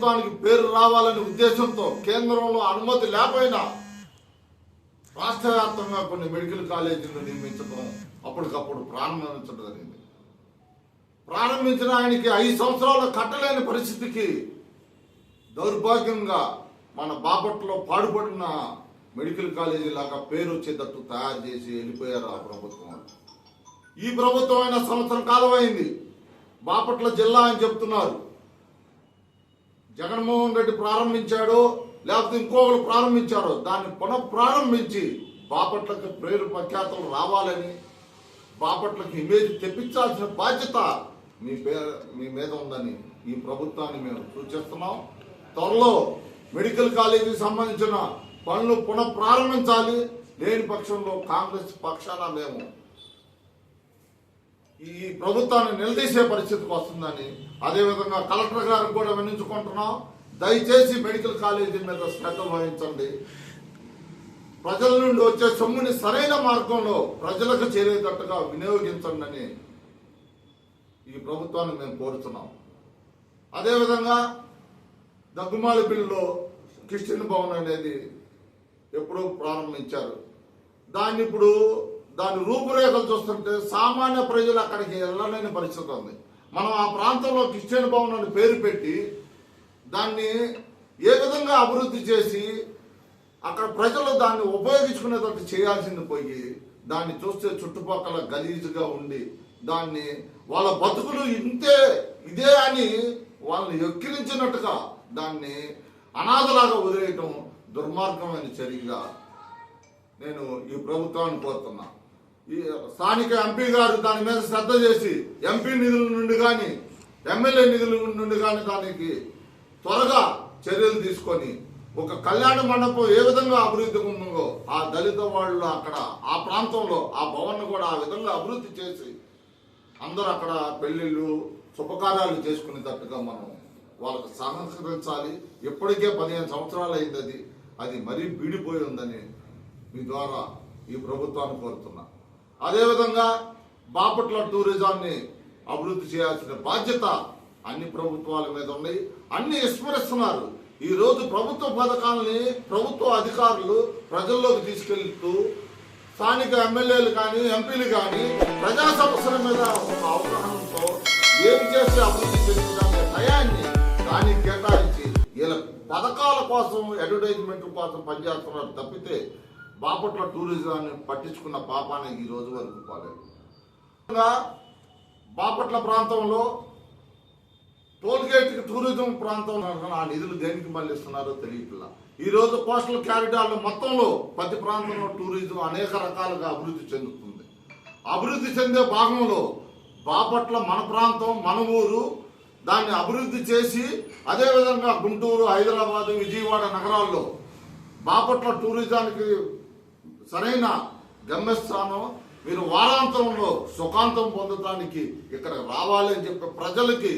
ప్రభుత్వానికి పేరు రావాలనే ఉద్దేశంతో కేంద్రంలో అనుమతి లేకపోయినా రాష్ట్ర వ్యాప్తంగా కొన్ని మెడికల్ కాలేజీలు నిర్మించడం అప్పటికప్పుడు ప్రారంభించడం జరిగింది ప్రారంభించిన ఆయనకి ఐదు సంవత్సరాలు కట్టలేని పరిస్థితికి దౌర్భాగ్యంగా మన బాపట్లో పాడుపడిన మెడికల్ కాలేజీ లాగా పేరు వచ్చేటట్టు తయారు చేసి వెళ్ళిపోయారు ఆ ప్రభుత్వం. ఈ ప్రభుత్వం అయిన సంవత్సరం కాలం అయింది బాపట్ల జిల్లా అని చెప్తున్నారు. జగన్మోహన్ రెడ్డి ప్రారంభించాడో లేకపోతే ఇంకొకరు ప్రారంభించారో దాన్ని పునఃప్రారంభించి బాపట్లకు బాపట్లకి పేరు ప్రఖ్యాతలు రావాలని బాపట్లకు ఇమేజ్ తెప్పించాల్సిన బాధ్యత మీ పేరు మీ మీద ఉందని ఈ ప్రభుత్వాన్ని మేము సూచిస్తున్నాం. త్వరలో మెడికల్ కాలేజీకి సంబంధించిన పనులు పునఃప్రారంభించాలి. లేని పక్షంలో కాంగ్రెస్ పక్షాన మేము ఈ ప్రభుత్వాన్ని నిలదీసే పరిస్థితికి వస్తుందని అదేవిధంగా కలెక్టర్ గారికి కూడా వినించుకుంటున్నాం దయచేసి మెడికల్ కాలేజీ మీద శ్రద్ధ వహించండి. ప్రజల నుండి వచ్చే సొమ్ముని సరైన మార్గంలో ప్రజలకు చేరేటట్టుగా వినియోగించండి అని ఈ ప్రభుత్వాన్ని మేము కోరుతున్నాం. అదేవిధంగా దగ్గుమాలి బిల్లులో క్రిస్టియన్ భవన్ అనేది ఎప్పుడో ప్రారంభించారు. దాన్ని ఇప్పుడు దాని రూపురేఖలు చూస్తుంటే సామాన్య ప్రజలు అక్కడికి వెళ్ళలేని పరిస్థితి ఉంది. మనం ఆ ప్రాంతంలో క్రిస్టియన్ భవన్ అని పేరు పెట్టి దాన్ని ఏ విధంగా అభివృద్ధి చేసి అక్కడ ప్రజలు దాన్ని ఉపయోగించుకునేటట్టు చేయాల్సింది పోయి దాన్ని చూస్తే చుట్టుపక్కల గలీజుగా ఉండి దాన్ని వాళ్ళ బతుకులు ఇంతే ఇదే అని వాళ్ళని ఎక్కిరించినట్టుగా దాన్ని అనాథలాగా వదిలేయటం దుర్మార్గమైన చర్యగా నేను ఈ ప్రభుత్వాన్ని కోరుతున్నా. స్థానిక ఎంపీ గారు దాని మీద శ్రద్ధ చేసి ఎంపీ నిధుల నుండి కానీ ఎమ్మెల్యే నిధుల నుండి కానీ దానికి త్వరగా చర్యలు తీసుకొని ఒక కళ్యాణ మండపం ఏ విధంగా అభివృద్ధి ఉందో ఆ దళిత వాళ్ళు అక్కడ ఆ ప్రాంతంలో ఆ భవన్ కూడా ఆ విధంగా అభివృద్ధి చేసి అందరూ అక్కడ పెళ్ళిళ్ళు శుభకార్యాలు చేసుకునేటట్టుగా మనం వాళ్ళకి సహకరించాలి. ఇప్పటికే పదిహేను సంవత్సరాలు అయింది అది. అది మరీ బీడిపోయి ఉందని మీ ద్వారా ఈ ప్రభుత్వాన్ని కోరుతున్నా. అదేవిధంగా బాపట్ల టూరిజాన్ని అభివృద్ధి చేయాల్సిన బాధ్యత అన్ని ప్రభుత్వాల మీద ఉన్నాయి అన్ని విస్మరిస్తున్నారు ఈ రోజు ప్రభుత్వ పథకాలని ప్రభుత్వ అధికారులు ప్రజల్లోకి తీసుకెళ్తూ స్థానిక ఎమ్మెల్యేలు కానీ ఎంపీలు కానీ ప్రజా సమస్యల మీద ఒక అవగాహనతో ఏం చేస్తే అభివృద్ధి చెందుతానే టయాన్ని దానికి కేటాయించి వీళ్ళ పథకాల కోసం అడ్వర్టైజ్మెంట్ కోసం పనిచేస్తున్నారు తప్పితే బాపట్ల టూరిజాన్ని పట్టించుకున్న పాపాన్ని ఈ రోజు వరకు పోలేదు. బాపట్ల ప్రాంతంలో టోల్గేట్కి టూరిజం ప్రాంతం ఆ నిధులు దేనికి మళ్ళిస్తున్నారో తెలియట్లా. ఈ రోజు కోస్టల్ క్యారిడార్ల మొత్తంలో ప్రతి ప్రాంతంలో టూరిజం అనేక రకాలుగా అభివృద్ధి చెందుతుంది. అభివృద్ధి చెందే భాగంలో బాపట్ల మన ప్రాంతం మన ఊరు దాన్ని అభివృద్ధి చేసి అదేవిధంగా గుంటూరు హైదరాబాదు విజయవాడ నగరాల్లో బాపట్ల టూరిజానికి సరైన గమ్యస్థానం మీరు వారాంతంలో సుఖాంతం పొందడానికి ఇక్కడ రావాలి అని చెప్పి ప్రజలకి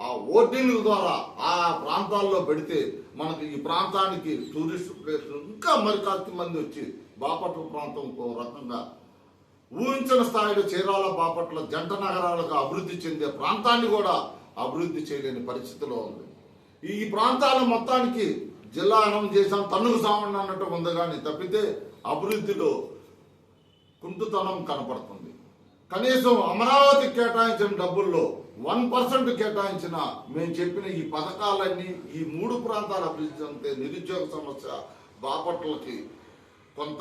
ఆ ఓటింగ్ల ద్వారా ఆ ప్రాంతాల్లో పెడితే మనకి ఈ ప్రాంతానికి టూరిస్ట్ ప్లేస్ ఇంకా మరి కాస్త మంది వచ్చి బాపట్ల ప్రాంతం రకంగా ఊహించిన స్థాయిలో చీరాల బాపట్ల జంట నగరాలుగా అభివృద్ధి చెందే ప్రాంతాన్ని కూడా అభివృద్ధి చేయలేని పరిస్థితిలో ఉంది. ఈ ప్రాంతాల మొత్తానికి జిల్లా అనౌన్స్ చేశాం తన్నుకు సామండి అన్నట్టు ఉంది కానీ తప్పితే అభివృద్ధిలో కుంటుతనం కనపడుతుంది. కనీసం అమరావతి కేటాయించిన డబ్బుల్లో వన్ పర్సెంట్ కేటాయించిన మేము చెప్పిన ఈ పథకాలన్నీ ఈ మూడు ప్రాంతాల అభివృద్ధి అంతే నిరుద్యోగ సమస్య బాపట్లకి కొంత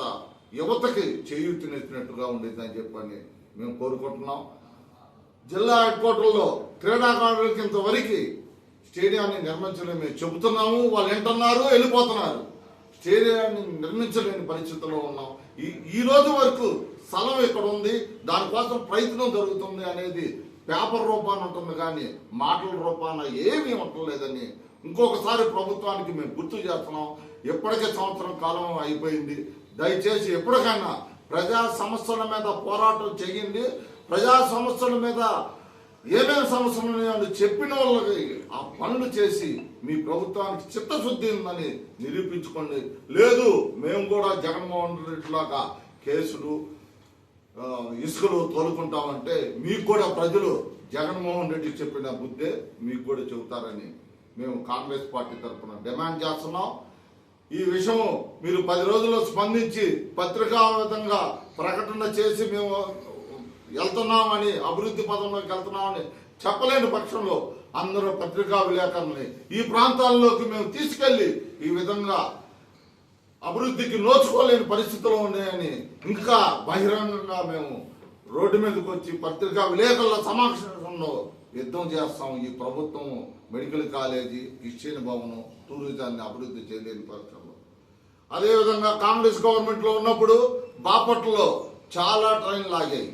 యువతకి చేయూతనిచ్చినట్టుగా ఉండేదని చెప్పని మేము కోరుకుంటున్నాం. జిల్లా హెడ్ క్వార్టర్లో క్రీడాకారులకి ఇంతవరకు స్టేడియాన్ని నిర్మించలేము. చెబుతున్నాము వాళ్ళు ఏంటన్నారు వెళ్ళిపోతున్నారు. స్టేడియాన్ని నిర్మించలేని పరిస్థితుల్లో ఉన్నాం. ఈ ఈ రోజు వరకు స్థలం ఇక్కడ ఉంది. దానికోసం ప్రయత్నం జరుగుతుంది అనేది పేపర్ రూపాన ఉంటుంది కానీ మాటల రూపాన ఏమీ ఉండలేదని ఇంకొకసారి ప్రభుత్వానికి మేము గుర్తు చేస్తున్నాం. ఇప్పటికే సంవత్సరం కాలం అయిపోయింది. దయచేసి ఎప్పటికైనా ప్రజా సమస్యల మీద పోరాటం చేయండి. ప్రజా సమస్యల మీద ఏమేమి సమస్యలు ఉన్నాయో చెప్పిన వాళ్ళకి ఆ పనులు చేసి మీ ప్రభుత్వానికి చిత్తశుద్ధి ఉందని నిరూపించుకోండి. లేదు మేము కూడా జగన్మోహన్ రెడ్డి లాగా కేసులు ఇసుకలు తోలుకుంటామంటే మీకు కూడా ప్రజలు జగన్మోహన్ రెడ్డి చెప్పిన బుద్ధే మీకు కూడా చెబుతారని మేము కాంగ్రెస్ పార్టీ తరఫున డిమాండ్ చేస్తున్నాం. ఈ విషయం మీరు పది రోజుల్లో స్పందించి పత్రికావిధంగా ప్రకటన చేసి మేము వెళ్తున్నామని అభివృద్ధి పదంలోకి వెళ్తున్నామని చెప్పలేని పక్షంలో అందరూ పత్రికా విలేకరుల్ని ఈ ప్రాంతాల్లోకి మేము తీసుకెళ్ళి ఈ విధంగా అభివృద్ధికి నోచుకోలేని పరిస్థితులు ఉన్నాయని ఇంకా బహిరంగంగా మేము రోడ్డు మీదకి వచ్చి పత్రికా విలేకరుల సమక్షంలో యుద్ధం చేస్తాం. ఈ ప్రభుత్వం మెడికల్ కాలేజీ క్రిస్టియన్ భవనం టూరిజాన్ని అభివృద్ధి చేయలేని పరిస్థితుల్లో అదేవిధంగా కాంగ్రెస్ గవర్నమెంట్లో ఉన్నప్పుడు బాపట్లలో చాలా ట్రైన్లు ఆగాయి.